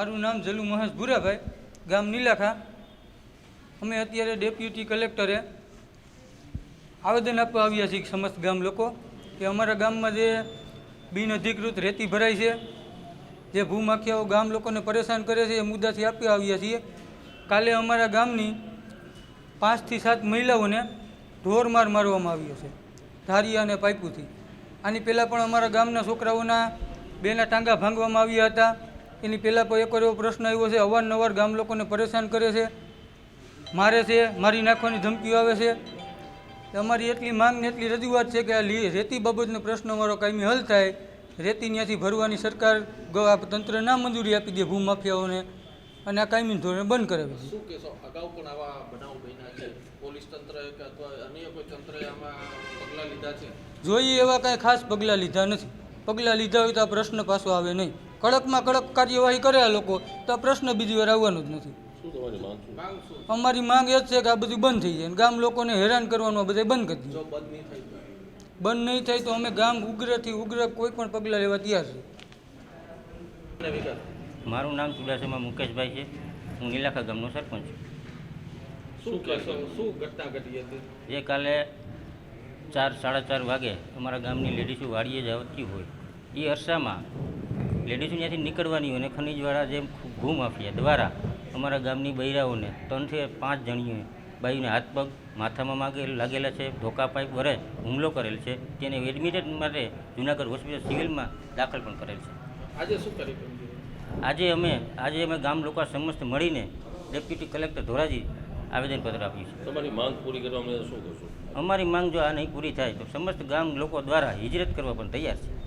મારું નામ જલુ મહેશ ભુરાભાઈ, ગામ નીલાખા. અમે અત્યારે ડેપ્યુટી કલેક્ટરે આવેદન આપવા આવ્યા છીએ સમસ્ત ગામ લોકો કે અમારા ગામમાં જે બિનઅધિકૃત રેતી ભરાય છે, જે ભૂમાખિયાઓ ગામ લોકોને પરેશાન કરે છે, એ મુદ્દાથી આપવા આવ્યા છીએ. કાલે અમારા ગામની પાંચથી સાત મહિલાઓને ઢોરમાર મારવામાં આવ્યો છે, ધારિયા અને પાઇપુથી. આની પહેલાં પણ અમારા ગામના છોકરાઓના બેના ટાંગા ભાંગવામાં આવ્યા હતા. એની પહેલાં પણ એક એવો પ્રશ્ન આવ્યો છે અવારનવાર ગામ લોકોને પરેશાન કરે છે. મારે છે મારી નાખવાની ધમકીઓ આવે છે. અમારી એટલી માંગ ને એટલી રજૂઆત છે કે આ લી- રેતી બાબતનો પ્રશ્ન અમારો કાયમી હલ થાય. રેતી ત્યાંથી ભરવાની સરકાર તંત્ર ના મંજૂરી આપી દે ભૂમાફિયાઓને. અને આ કાયમી ધોરણે બંધ કરાવે છે શું કહેશો? અગાઉ પણ આવા બનાવ બન્યા છે? પોલીસ તંત્ર અથવા અન્ય કોઈ તંત્રએ આમાં પગલાં લીધા છે? જોઈએ એવા કાંઈ ખાસ પગલાં લીધા નથી. પગલાં લીધા હોય તો આ પ્રશ્ન પાછો આવે નહીં. કડકમાં કડક કાર્યવાહી કરે આ લોકો તો આ પ્રશ્ન બીજી વાર આવવાનો જ નથી. અમારી માંગ એ જ છે કે આ બધું બંધ થઈ જાય. ગામ લોકોને હેરાન કરવાનું આ બધે બંધ કરી દઈએ બંધ નહીં થાય તો? અમે ગામ ઉગ્રથી ઉગ્ર કોઈ પણ પગલાં લેવા તૈયાર છીએ. મારું નામ ચુડાસમા મુકેશભાઈ છે. હું નીલાખા ગામનો સરપંચ છું. શું ઘટના ઘટી હતી? જે કાલે ચાર સાડા ચાર વાગે અમારા ગામની લેડીઝો વાડીએ જ આવતી હોય. એ અરસામાં લેડીઝો ત્યાંથી નીકળવાની અને ખનીજવાળા જે ભૂમાફિયા દ્વારા અમારા ગામની બૈરાઓને ત્રણથી પાંચ જણીઓએ બાઈઓને હાથ પગ માથામાં માગે લાગેલા છે ધોકા પાઇપ વરે હુમલો કરેલ છે તેને એડમિટેડ માટે જુનાગઢ હોસ્પિટલ સિવિલમાં દાખલ પણ કરેલ છે. આજે શું કરી આજે અમે આજે અમે ગામ લોકો સમસ્ત મળીને ડેપ્યુટી કલેક્ટર ધોરાજી આવેદનપત્ર આપ્યું છે. તમારી માંગ પૂરી કરવા શું કરશો અમારી માંગ જો આ નહીં પૂરી થાય તો સમસ્ત ગામ લોકો દ્વારા હિજરત કરવા પણ તૈયાર છે.